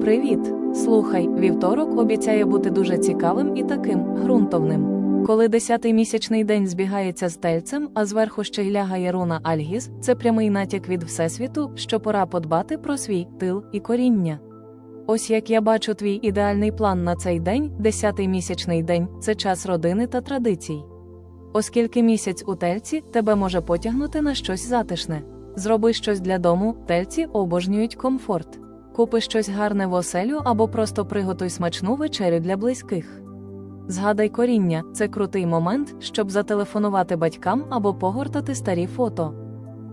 Привіт! Слухай, вівторок обіцяє бути дуже цікавим і таким ґрунтовним. Коли десятий місячний день збігається з тельцем, а зверху ще й лягає руна Альгіз, це прямий натяк від Всесвіту, що пора подбати про свій тил і коріння. Ось як я бачу твій ідеальний план на цей день, десятий місячний день це час родини та традицій. Оскільки місяць у тельці тебе може потягнути на щось затишне. Зроби щось для дому, тельці обожнюють комфорт. Купи щось гарне в оселю або просто приготуй смачну вечерю для близьких. Згадай коріння це крутий момент, щоб зателефонувати батькам або погортати старі фото.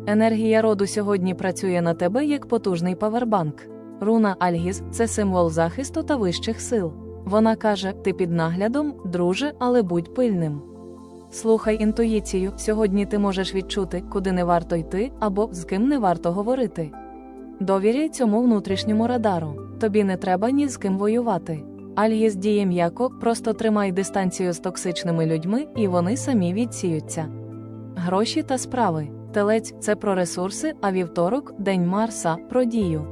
Енергія роду сьогодні працює на тебе як потужний павербанк. Руна Альгіз це символ захисту та вищих сил. Вона каже: ти під наглядом, друже, але будь пильним. Слухай інтуїцію, сьогодні ти можеш відчути, куди не варто йти або з ким не варто говорити. Довіряй цьому внутрішньому радару. Тобі не треба ні з ким воювати. Альєс діє м'яко, просто тримай дистанцію з токсичними людьми, і вони самі відсіються. Гроші та справи. Телець це про ресурси, а вівторок день Марса про дію.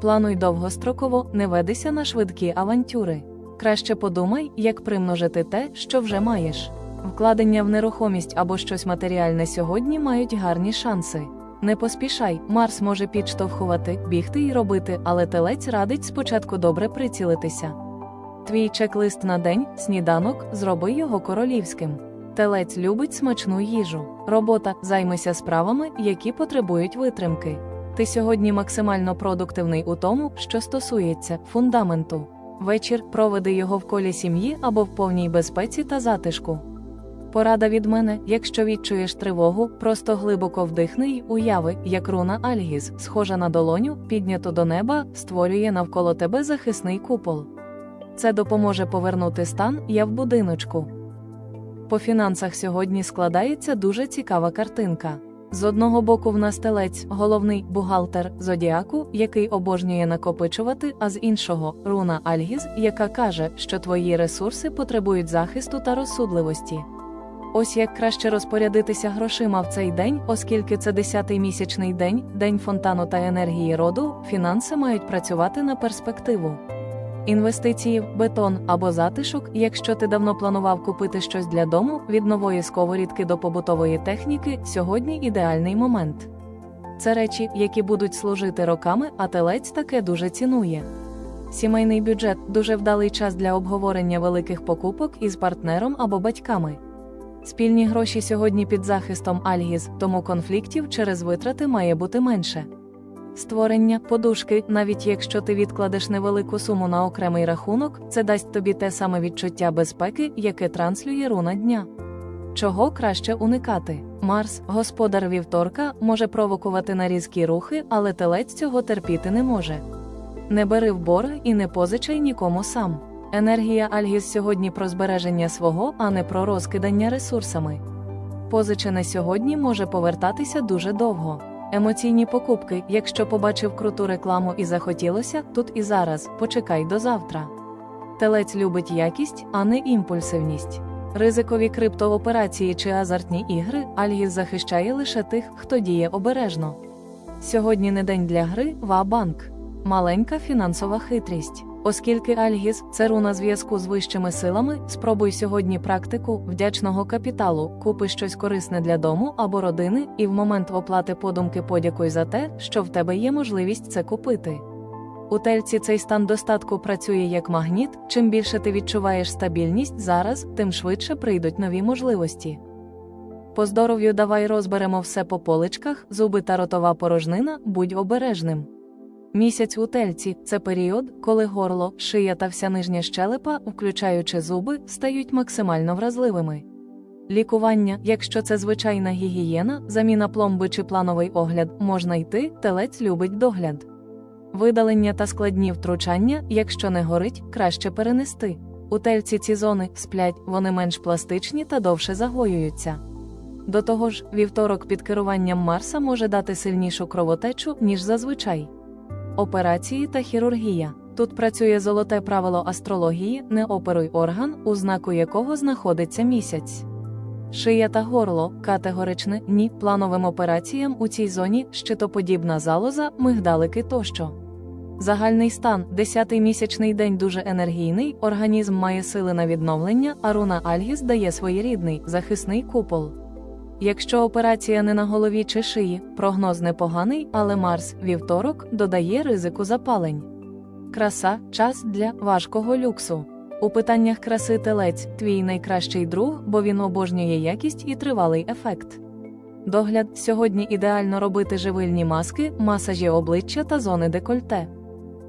Плануй довгостроково, не ведися на швидкі авантюри. Краще подумай, як примножити те, що вже маєш. Вкладення в нерухомість або щось матеріальне сьогодні мають гарні шанси. Не поспішай, Марс може підштовхувати, бігти і робити, але телець радить спочатку добре прицілитися. Твій чек-лист на день, сніданок, зроби його королівським. Телець любить смачну їжу. Робота займися справами, які потребують витримки. Ти сьогодні максимально продуктивний у тому, що стосується фундаменту. Вечір проведи його в колі сім'ї або в повній безпеці та затишку. Порада від мене, якщо відчуєш тривогу, просто глибоко вдихни й уяви, як руна Альгіз, схожа на долоню, підняту до неба, створює навколо тебе захисний купол. Це допоможе повернути стан я в будиночку. По фінансах сьогодні складається дуже цікава картинка. З одного боку, в нас телець, головний бухгалтер зодіаку, який обожнює накопичувати, а з іншого руна Альгіз, яка каже, що твої ресурси потребують захисту та розсудливості. Ось як краще розпорядитися грошима в цей день, оскільки це десятий місячний день, день фонтану та енергії роду, фінанси мають працювати на перспективу. Інвестиції бетон або затишок, якщо ти давно планував купити щось для дому, від нової сковорідки до побутової техніки, сьогодні ідеальний момент. Це речі, які будуть служити роками, а телець таке дуже цінує. Сімейний бюджет дуже вдалий час для обговорення великих покупок із партнером або батьками. Спільні гроші сьогодні під захистом Альгіз, тому конфліктів через витрати має бути менше. Створення подушки, навіть якщо ти відкладеш невелику суму на окремий рахунок, це дасть тобі те саме відчуття безпеки, яке транслює руна дня. Чого краще уникати? Марс, господар вівторка, може провокувати на різкі рухи, але телець цього терпіти не може. Не бери в борг і не позичай нікому сам. Енергія Альгіз сьогодні про збереження свого, а не про розкидання ресурсами. Позичене сьогодні може повертатися дуже довго. Емоційні покупки, якщо побачив круту рекламу і захотілося, тут і зараз, почекай до завтра. Телець любить якість, а не імпульсивність. Ризикові криптооперації чи азартні ігри Альгіз захищає лише тих, хто діє обережно. Сьогодні не день для гри, ва-банк. Маленька фінансова хитрість. Оскільки Альгіз це руна зв'язку з вищими силами, спробуй сьогодні практику вдячного капіталу, купи щось корисне для дому або родини, і в момент оплати подумки подякуй за те, що в тебе є можливість це купити. У тельці цей стан достатку працює як магніт, чим більше ти відчуваєш стабільність зараз, тим швидше прийдуть нові можливості. По здоров'ю давай розберемо все по поличках, зуби та ротова порожнина, будь обережним. Місяць у тельці це період, коли горло, шия та вся нижня щелепа, включаючи зуби, стають максимально вразливими. Лікування, якщо це звичайна гігієна, заміна пломби чи плановий огляд, можна йти, телець любить догляд. Видалення та складні втручання, якщо не горить, краще перенести. У тельці ці зони сплять, вони менш пластичні та довше загоюються. До того ж, вівторок під керуванням Марса може дати сильнішу кровотечу, ніж зазвичай. Операції та хірургія. Тут працює золоте правило астрології, не оперуй орган, у знаку якого знаходиться місяць. Шия та горло категоричне ні плановим операціям у цій зоні щитоподібна залоза, мигдалики тощо. Загальний стан, 10-й місячний день дуже енергійний, організм має сили на відновлення, а руна Альгіс дає своєрідний захисний купол. Якщо операція не на голові чи шиї, прогноз непоганий, але Марс, вівторок, додає ризику запалень. Краса час для важкого люксу. У питаннях краси телець твій найкращий друг, бо він обожнює якість і тривалий ефект. Догляд сьогодні ідеально робити живильні маски, масажі обличчя та зони декольте.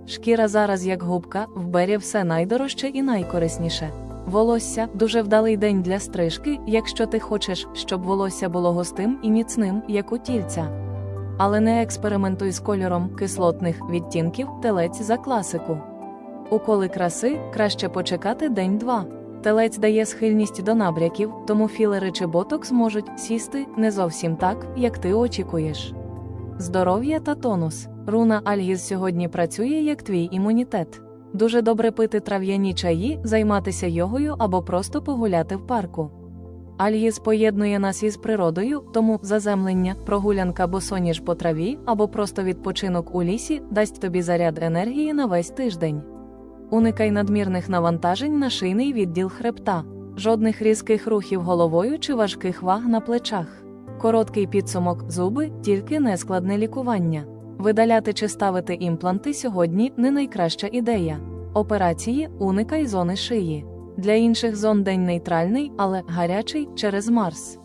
Шкіра зараз як губка, в бері все найдорожче і найкорисніше. Волосся дуже вдалий день для стрижки, якщо ти хочеш, щоб волосся було густим і міцним, як у тільця. Але не експериментуй з кольором кислотних відтінків телець за класику. Уколи краси краще почекати день-два. Телець дає схильність до набряків, тому філери чи ботокс можуть сісти не зовсім так, як ти очікуєш. Здоров'я та тонус. Руна Альгіз сьогодні працює як твій імунітет. Дуже добре пити трав'яні чаї, займатися йогою або просто погуляти в парку. Альгіз поєднує нас із природою, тому заземлення, прогулянка босоніж по траві або просто відпочинок у лісі дасть тобі заряд енергії на весь тиждень. Уникай надмірних навантажень на шийний відділ хребта, жодних різких рухів головою чи важких ваг на плечах. Короткий підсумок зуби, тільки нескладне лікування. Видаляти чи ставити імпланти сьогодні не найкраща ідея. Операції уникай зони шиї. Для інших зон день нейтральний, але гарячий через Марс.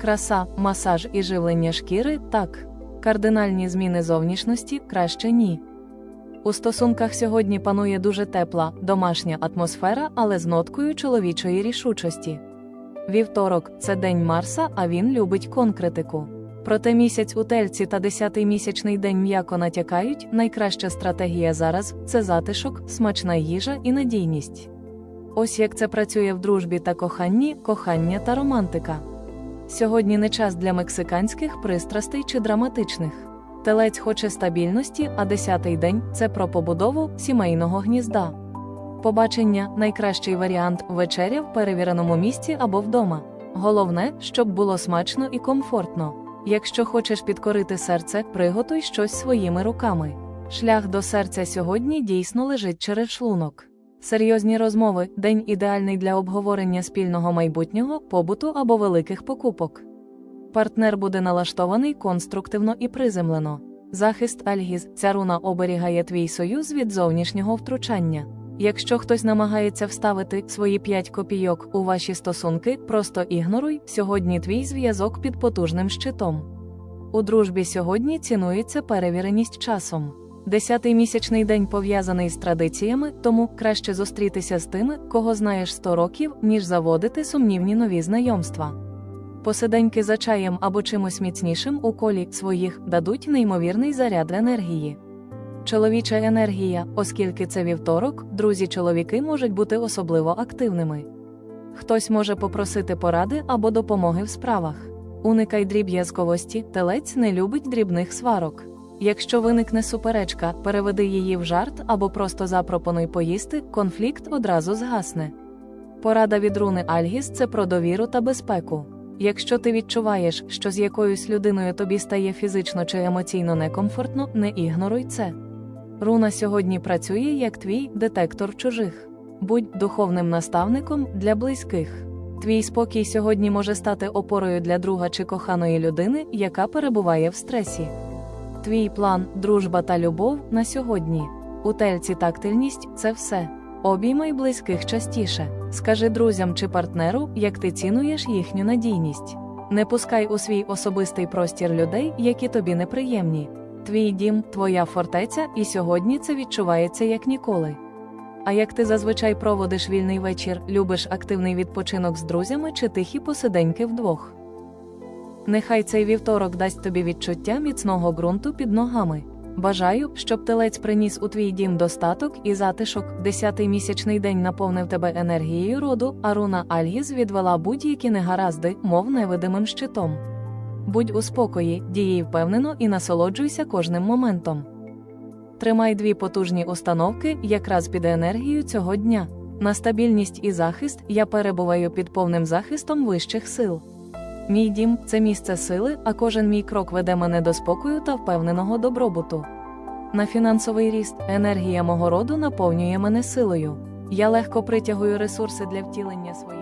Краса, масаж і живлення шкіри так. Кардинальні зміни зовнішності краще ні. У стосунках сьогодні панує дуже тепла, домашня атмосфера, але з ноткою чоловічої рішучості. Вівторок це день Марса, а він любить конкретику. Проте місяць у тельці та десятий місячний день м'яко натякають, найкраща стратегія зараз це затишок, смачна їжа і надійність. Ось як це працює в дружбі та коханні, кохання та романтика. Сьогодні не час для мексиканських пристрастей чи драматичних. Телець хоче стабільності, а десятий день це про побудову сімейного гнізда. Побачення найкращий варіант вечеря в перевіреному місці або вдома. Головне, щоб було смачно і комфортно. Якщо хочеш підкорити серце, приготуй щось своїми руками. Шлях до серця сьогодні дійсно лежить через шлунок. Серйозні розмови день ідеальний для обговорення спільного майбутнього, побуту або великих покупок. Партнер буде налаштований конструктивно і приземлено. Захист Альгіз, ця руна оберігає твій союз від зовнішнього втручання. Якщо хтось намагається вставити свої п'ять копійок у ваші стосунки, просто ігноруй сьогодні твій зв'язок під потужним щитом. У дружбі сьогодні цінується перевіреність часом. Десятий місячний день пов'язаний з традиціями, тому краще зустрітися з тими, кого знаєш 100 років, ніж заводити сумнівні нові знайомства. Посиденьки за чаєм або чимось міцнішим у колі своїх дадуть неймовірний заряд енергії. Чоловіча енергія, оскільки це вівторок, друзі-чоловіки можуть бути особливо активними. Хтось може попросити поради або допомоги в справах. Уникай дріб'язковості, телець не любить дрібних сварок. Якщо виникне суперечка, переведи її в жарт або просто запропонуй поїсти, конфлікт одразу згасне. Порада від руни Альгіс це про довіру та безпеку. Якщо ти відчуваєш, що з якоюсь людиною тобі стає фізично чи емоційно некомфортно, не ігноруй це. Руна сьогодні працює як твій детектор чужих. Будь духовним наставником для близьких. Твій спокій сьогодні може стати опорою для друга чи коханої людини, яка перебуває в стресі. Твій план, дружба та любов на сьогодні. У тельці тактильність це все. Обіймай близьких частіше. Скажи друзям чи партнеру, як ти цінуєш їхню надійність. Не пускай у свій особистий простір людей, які тобі неприємні. Твій дім, твоя фортеця, і сьогодні це відчувається як ніколи. А як ти зазвичай проводиш вільний вечір, любиш активний відпочинок з друзями чи тихі посиденьки вдвох. Нехай цей вівторок дасть тобі відчуття міцного ґрунту під ногами. Бажаю, щоб телець приніс у твій дім достаток і затишок. Десятий місячний день наповнив тебе енергією роду, а руна Альгіз відвела будь-які негаразди, мов невидимим щитом. Будь у спокої, діяй впевнено і насолоджуйся кожним моментом. Тримай дві потужні установки якраз під енергію цього дня. На стабільність і захист я перебуваю під повним захистом вищих сил. Мій дім це місце сили, а кожен мій крок веде мене до спокою та впевненого добробуту. на фінансовий ріст. Енергія мого роду наповнює мене силою. Я легко притягую ресурси для втілення своїх